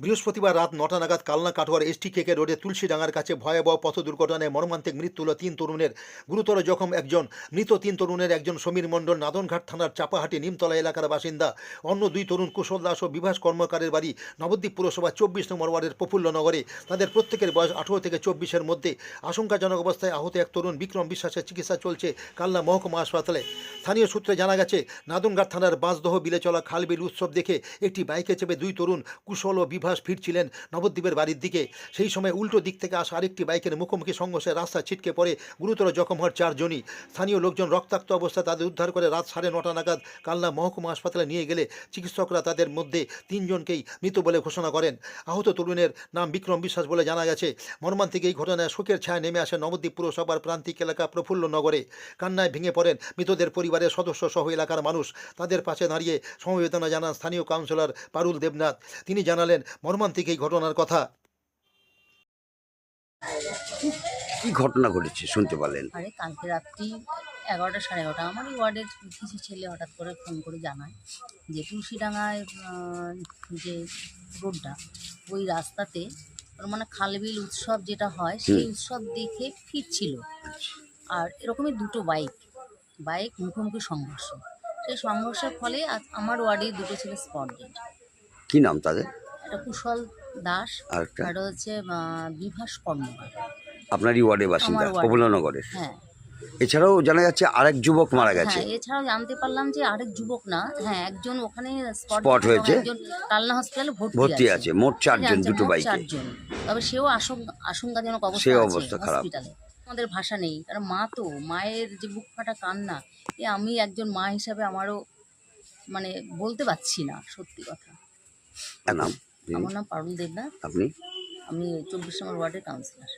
বৃহস্পতিবার রাত নটা নাগাদ কালনা কাটোয়ার এসটি কেকে রোডে তুলসীডাঙ্গার কাছে ভয়াবহ পথ দুর্ঘটনায় মর্মান্তিক মৃত্যু হল তিন তরুণের। গুরুতর জখম একজন, মৃত তিন তরুণের একজন সমীর মণ্ডল নাদনঘাট থানার চাপাহাটি নিমতলা এলাকার বাসিন্দা। অন্য দুই তরুণ কুশল দাস ও বিভাস কর্মকারের বাড়ি নবদ্বীপ পুরসভা চব্বিশ নম্বর ওয়ার্ডের প্রফুল্লনগরে তাদের প্রত্যেকের বয়স আঠারো থেকে চব্বিশের মধ্যে। আশঙ্কাজনক অবস্থায় আহত এক তরুণ বিক্রম বিশ্বাসের চিকিৎসা চলছে কালনা মহকুমা হাসপাতালে। স্থানীয় সূত্রে জানা গেছে, নাদনঘাট থানার বাঁশদহ বিলে চলা খালবিল উৎসব দেখে একটি বাইকে চেপে দুই তরুণ কুশল ও বিভাস ফিরছিলেন নবদ্বীপের বাড়ির দিকে। সেই সময় উল্টো দিক থেকে আসা আরেকটি বাইকের মুখোমুখি সংঘর্ষে রাস্তা ছিটকে পড়ে গুরুতর জখম হওয়ার চারজনই স্থানীয় লোকজন রক্তাক্ত অবস্থায় তাদের উদ্ধার করে রাত সাড়ে নটা নাগাদ কালনা মহকুমা হাসপাতালে নিয়ে গেলে চিকিৎসকরা তাদের মধ্যে তিনজনকেই মৃত বলে ঘোষণা করেন। আহত তরুণের নাম বিক্রম বিশ্বাস বলে জানা গেছে, মর্মান্তিক এই ঘটনায় শোকের ছায়া নেমে আসে নবদ্বীপ পুরসভার প্রান্তিক এলাকা প্রফুল্ল নগরে। কান্নায় ভেঙে পড়েন মৃতদের পরিবারের সদস্য সহ এলাকার মানুষ। তাদের পাশে দাঁড়িয়ে সমবেদনা জানান স্থানীয় কাউন্সিলর পারুল দেবনাথ। তিনি জানালেন মর্মান্তিক এই ঘটনার কথা। কি ঘটনা ঘটেছে শুনতে পারলেন? আরে কালকে রাত্রি এগারোটা সাড়ে এগারোটা আমার ওই ওয়ার্ডের কিছু ছেলে হঠাৎ করে ফোন করে জানায় যে তুলসীডাঙ্গায় আহ, যে রোডটা ওই রাস্তাতে ওর মানে খালবিল উৎসব যেটা হয় সেই উৎসব দেখে ফিরছিল। আর এরকমই দুটো বাইক বাইক মুখোমুখি সংঘর্ষ। সেই সংঘর্ষের ফলে আমার ওয়ার্ডে দুটো ছেলে স্পট ডেড কি নাম তাদের? একটা কুশল দাস আর হচ্ছে বিভাস কর্মকার। আপনারই ওয়ার্ডের বাসিন্দা হ্যাঁ। এছাড়াও জানা যাচ্ছে আরেক যুবক মারা গেছে। হ্যাঁ এছাড়াও জানতে পারলাম যে আরেক যুবক না হ্যাঁ একজন ওখানে স্পট হয়েছে। একজন কালনা হসপিটালে ভর্তি আছে। মোট চারজন দুটো বাইকে। তবে সেও আশঙ্কা আশঙ্কাজনক অবস্থা সেও অবস্থা খারাপ। আমাদের ভাষা নেই কারণ মা তো মায়ের যে বুক ফাটা কান্না এ আমি একজন মা হিসাবে আমারও মানে বলতে পারছি না সত্যি কথা। নাম? আমার নাম পারুল দেবনাথ। আপনি? আমি চব্বিশ নম্বর ওয়ার্ডের কাউন্সিলর